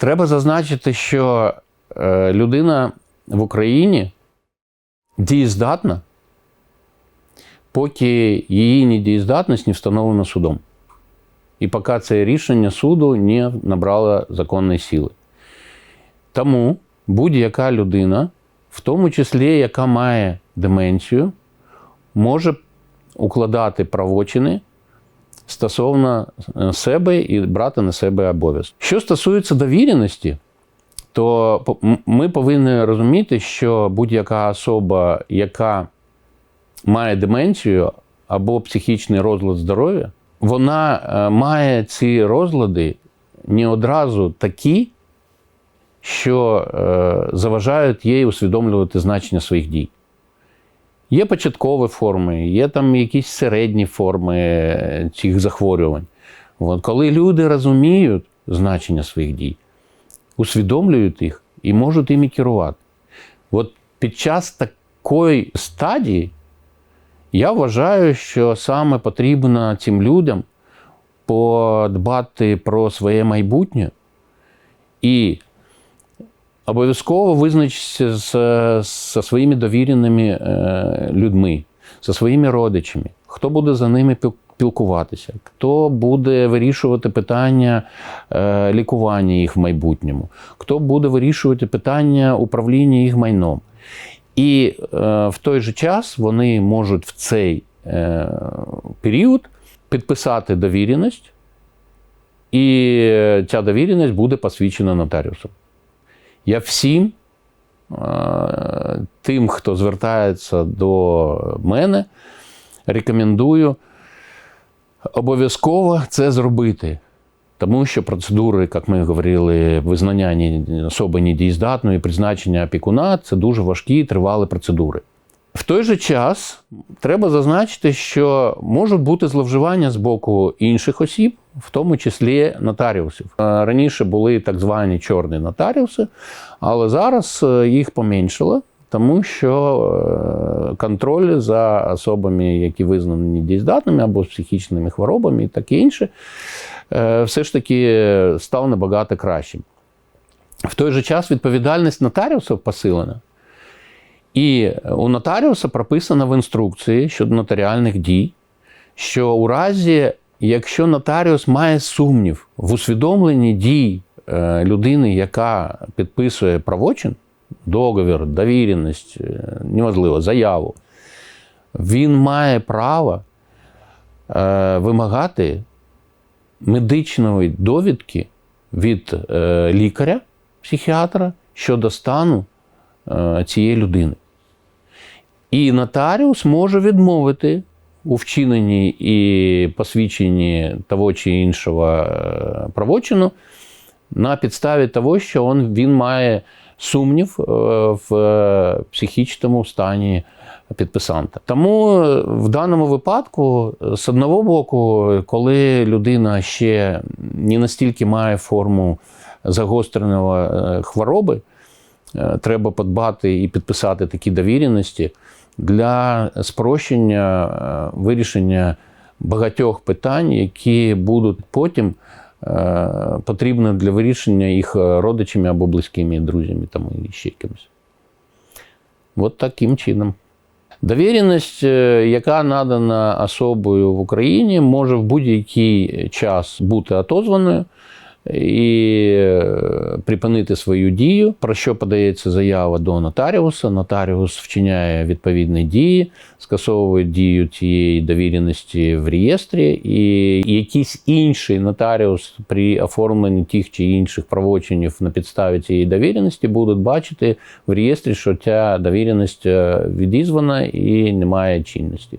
Треба зазначити, що е, людина в Україні дієздатна, поки її недієздатність не встановлена судом. І поки це рішення суду не набрало законної сили. Тому будь-яка людина, в тому числі, яка має деменцію, може укладати правочини стосовно е, себе і брати на себе обов'язок. Що стосується довіреності, то ми повинні розуміти, що будь-яка особа, яка має деменцію або психічний розлад здоров'я, вона е, має ці розлади не одразу такі, що е, заважають їй усвідомлювати значення своїх дій. Є початкові форми, є там якісь середні форми е, цих захворювань. От, коли люди розуміють значення своїх дій, усвідомлюють їх і можуть іми керувати. От під час такої стадії я вважаю, що саме потрібно цим людям подбати про своє майбутнє і обов'язково визначитися з, зі своїми довіреними е, людьми, зі своїми родичами, хто буде за ними піл- спілкуватися, хто буде вирішувати питання е, лікування їх в майбутньому, хто буде вирішувати питання управління їх майном. І е, в той же час вони можуть в цей період підписати довіреність, і ця довіреність буде посвідчена нотаріусом. Я всім е, тим, хто звертається до мене, рекомендую обов'язково це зробити. Тому що процедури, як ми говорили, визнання особи недієздатної, призначення опікуна це дуже важкі і тривалі процедури. В той же час треба зазначити, що можуть бути зловживання з боку інших осіб, в тому числі нотаріусів. Е, Раніше були так звані чорні нотаріуси, але зараз е, їх поменшало, тому що е, контроль за особами, які визнані недієздатними або з психічними хворобами і таке інше, все ж таки став набагато кращим. В той же час відповідальність нотаріусів посилена. І у нотаріуса прописано в інструкції щодо нотаріальних дій, що у разі, якщо нотаріус має сумнів в усвідомленні дій е, людини, яка підписує правочин, договір, довіреність, е, неважливо, заяву, він має право е, вимагати медичної довідки від лікаря, психіатра щодо стану цієї людини. І нотаріус може відмовити у вчиненні і посвідченні того чи іншого е, правочину на підставі того, що він має сумнів е, в е, психічному стані підписанта. Тому в даному випадку, з одного боку, коли людина ще не настільки має форму загостреної хвороби, треба подбати і підписати такі довіреності для спрощення е, вирішення багатьох питань, які будуть потім е, потрібні для вирішення їх родичами або близькими друзями там, і ще якимось. От таким чином. Довіреність, е, яка надана особою в Україні, може в будь-який час бути отозваною і е, припинити свою дію, про що подається заява до нотаріуса. Нотаріус вчиняє відповідні дії, скасовує дію цієї довіреності в реєстрі, і якийсь інший нотаріус при оформленні тих чи інших правочинів на підставі цієї довіреності будуть бачити в реєстрі, що ця довіреність е, відізвана і не має чинності.